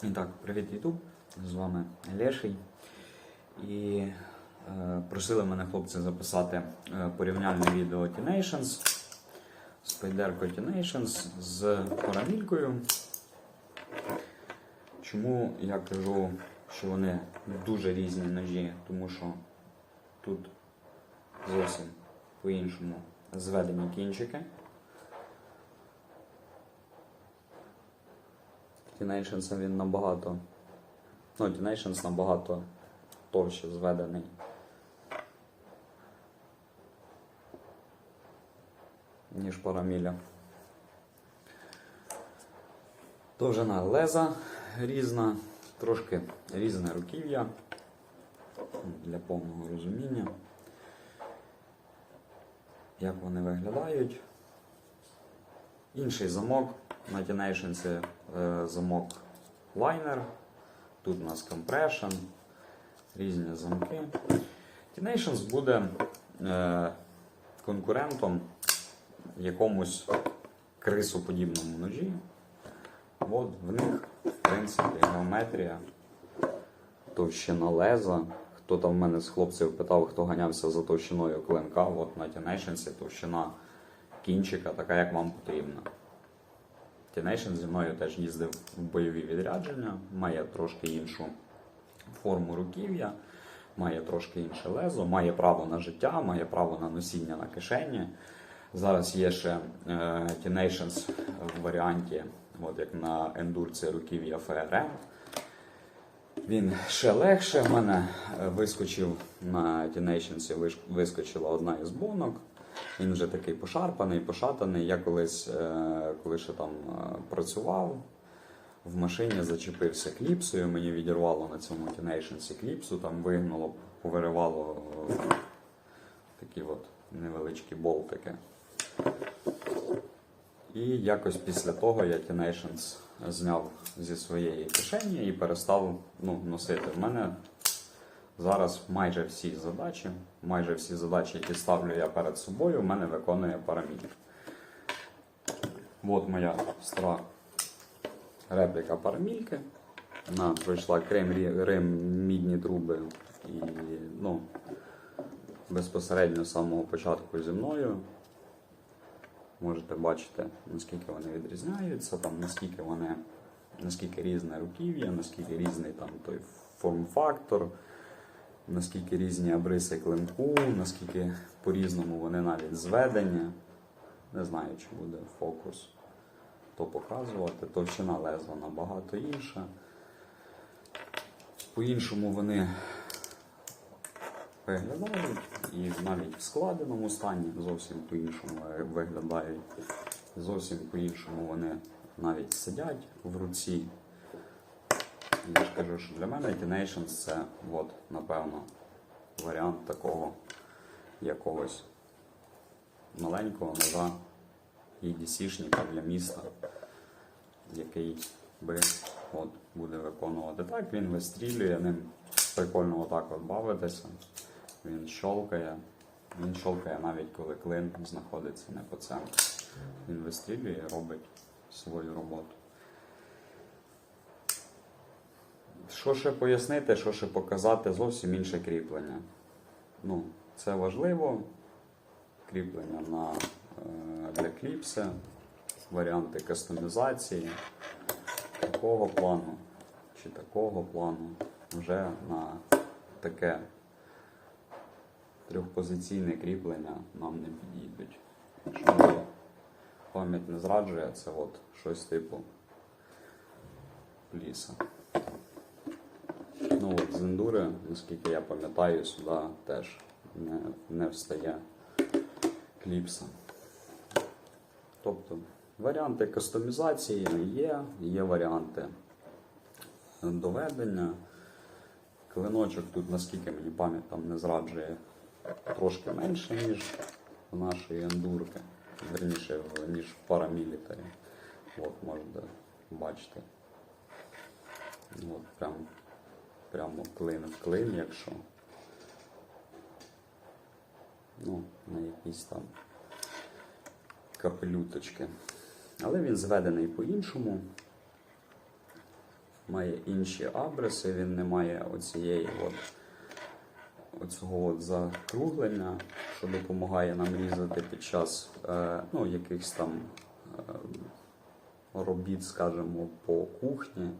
Так, привіт, Ютуб! З вами Леший. І е, просили мене хлопці записати е, порівняльне відео T-Nations, Спайдерко T-Nations з парамількою. Чому я кажу, що вони дуже різні ножі? Тому що тут зовсім по-іншому зведені кінчики. T-Nations він набагато. Ну, T-Nations набагато товще зведений. Ніж параміля. Довжина леза різна, трошки різне руків'я для повного розуміння. Як вони виглядають. Інший замок на е, замок лайнер. Тут у нас compression, різні замки. T-Nations буде е, конкурентом якомусь крисоподібному ножі. От в них, в принципі, геометрія, товщина леза. Хто там в мене з хлопців питав, хто ганявся за товщиною клинка, от на T-Nations товщина кінчика така, як вам потрібно. T-Nation зі мною теж їздив в бойові відрядження, має трошки іншу форму руків'я, має трошки інше лезо, має право на життя, має право на носіння на кишені. Зараз є ще е, T-Nations в варіанті, от як на ендурці руків'я FRM. Він ще легше. В мене е, вискочив на T-Nations, вискочила одна із бонок. Він вже такий пошарпаний, пошатаний. Я колись, е, коли ще там е, працював, в машині зачепився кліпсою, мені відірвало на цьому T-Nations кліпсу, там вигнуло, повиривало е, такі от невеличкі болтики. І якось після того я T-Nations зняв зі своєї кишені і перестав ну, носити. В мене зараз майже всі задачі, майже всі задачі, які ставлю я перед собою, в мене виконує параміль. От моя стара репліка парамільки. Вона пройшла крем Рим мідні труби і ну, безпосередньо з самого початку зі мною. Можете бачити, наскільки вони відрізняються, там, наскільки вони, наскільки різне руків'я, наскільки різний там той форм-фактор, наскільки різні обриси клинку, наскільки по-різному вони навіть зведені. Не знаю, чи буде фокус то показувати. Товщина леза набагато інша. По-іншому вони виглядають і навіть в складеному стані зовсім по-іншому виглядають. Зовсім по-іншому вони навіть сидять в руці. Я ж кажу, що для мене T-Nations це, от, напевно, варіант такого якогось маленького ножа EDC-шника для міста, який би от, буде виконувати так. Він вистрілює, ним прикольно отак от бавитися. Він щолкає. Він щолкає навіть коли клин знаходиться не по центру. Він вистрілює і робить свою роботу. Що ще пояснити, що ще показати, зовсім інше кріплення. Ну, це важливо. Кріплення на, е, для кліпси, варіанти кастомізації такого плану чи такого плану вже на таке трьохпозиційне кріплення нам не підійдуть. Якщо пам'ять не зраджує, це от щось типу пліса. З ендури, наскільки я пам'ятаю, сюди теж не, не встає кліпса. Тобто варіанти кастомізації є, є варіанти доведення. Клиночок тут, наскільки мені пам'ять там не зраджує, трошки менше, ніж у нашої ендурки, верніше, ніж в парамілітарі. От можете бачити. От прям, прямо клин в клин, якщо. Ну, на якісь там капелюточки. Але він зведений по-іншому. має інші абриси, він не має оцієї от, оцього от закруглення, що допомагає нам різати під час е, ну, якихось там е, робіт, скажімо, по кухні.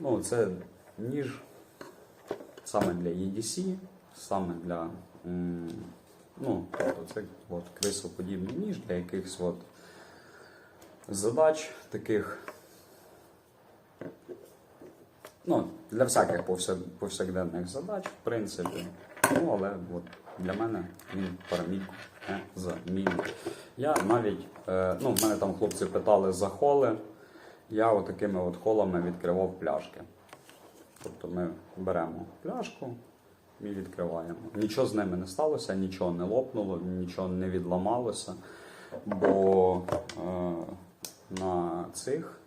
Ну, це ніж саме для EDC, саме для. Ну, тобто це от, крисоподібний ніж для якихось от задач таких. Ну, для всяких повсякденних задач, в принципі. Ну, але от для мене він парамільку не замінить. Я навіть, е, ну, в мене там хлопці питали за холи. Я отакими от холами відкривав пляшки. Тобто ми беремо пляшку і відкриваємо. Нічого з ними не сталося, нічого не лопнуло, нічого не відламалося. Бо е, на цих,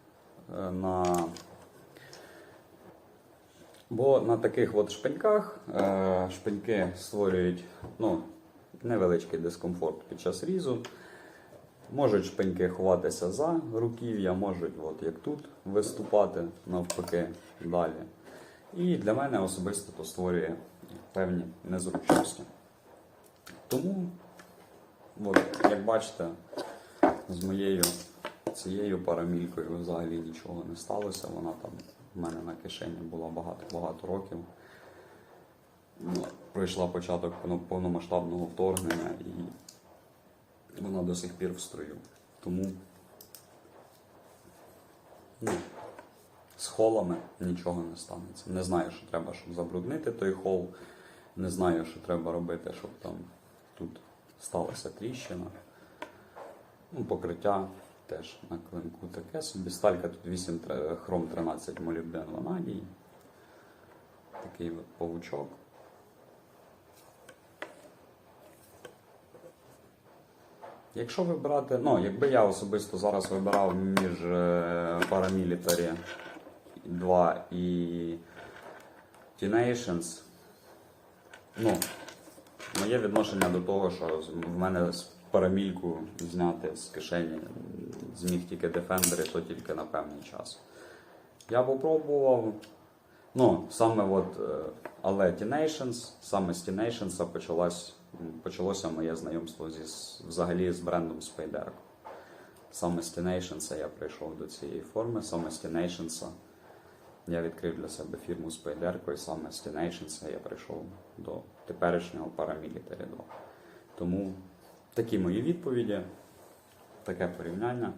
е, на Бо на таких от шпиньках е, шпиньки створюють ну, невеличкий дискомфорт під час різу. Можуть шпиньки ховатися за руків'я, можуть, от як тут, виступати навпаки далі. І для мене особисто то створює певні незручності. Тому, от, як бачите, з моєю цією парамількою взагалі нічого не сталося. Вона там в мене на кишені була багато-багато років. Ну, Пройшла початок повномасштабного вторгнення і вона до сих пір в строю. Тому ну, з холами нічого не станеться. Не знаю, що треба, щоб забруднити той хол. Не знаю, що треба робити, щоб там тут сталася тріщина. Ну, покриття теж на клинку таке собі. Сталька тут 8 хром 13 молібден ванадій. Такий от павучок. Якщо вибирати, ну, якби я особисто зараз вибирав між е, Paramilitary 2 і T-Nations, ну, моє відношення до того, що в мене парамільку зняти з кишені зміг тільки Defender, і то тільки на певний час. Я попробував. Ну, саме от, е, але T-Nations, саме з T-Nations почалось, м, почалося моє знайомство зі, взагалі з брендом Spider. Саме з T-Nations я прийшов до цієї форми, саме з T-Nations я відкрив для себе фірму Spider, і саме з T-Nations я прийшов до теперішнього Paramilitary 2. Тому такі мої відповіді, таке порівняння.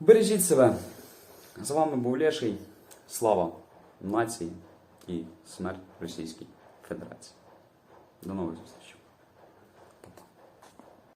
Бережіть себе. З вами був Леший. Слава нації і смерть Російській Федерації. До нових зустрічей.